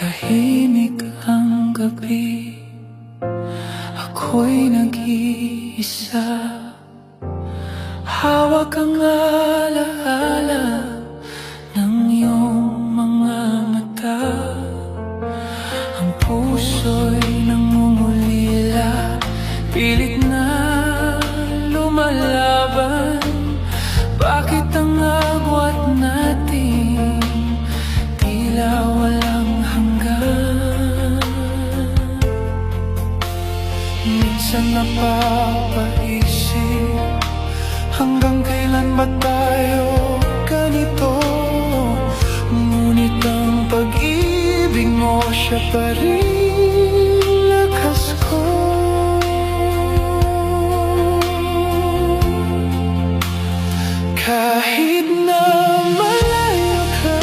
Tahimik ang gabi. Ako'y nag-iisa. Hawak ang alaala Ng iyong mga mata. Ang puso'y nangungulila. Pilit na lumalaban. Bakit Minsan napapaisip Hanggang kailan ba tayo ganito? Ngunit ang pag-ibig mo siya pa lakas ko Kahit na malayo ka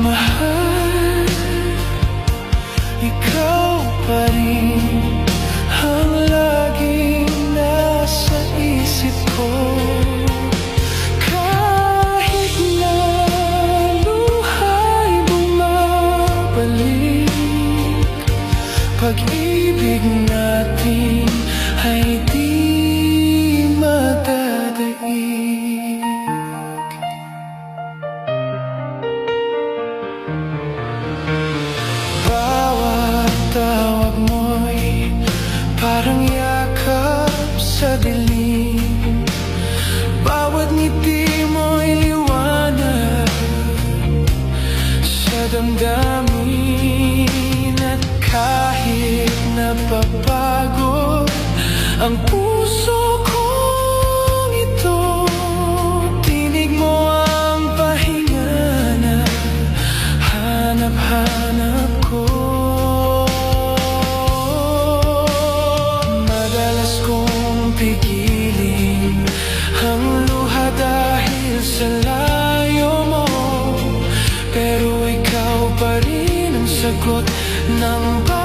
Mahal pa rin Ang laging nasa isip ko. Kahit na luha'y bumabalik Pag-ibig natin ay di magbago ang puso kong ito. Tinig mo ang pahinga na hanap-hanap ko. Madalas kong pigilin ang luha dahil sa layo mo. Pero ikaw pa rin ang sagot ng pagkakas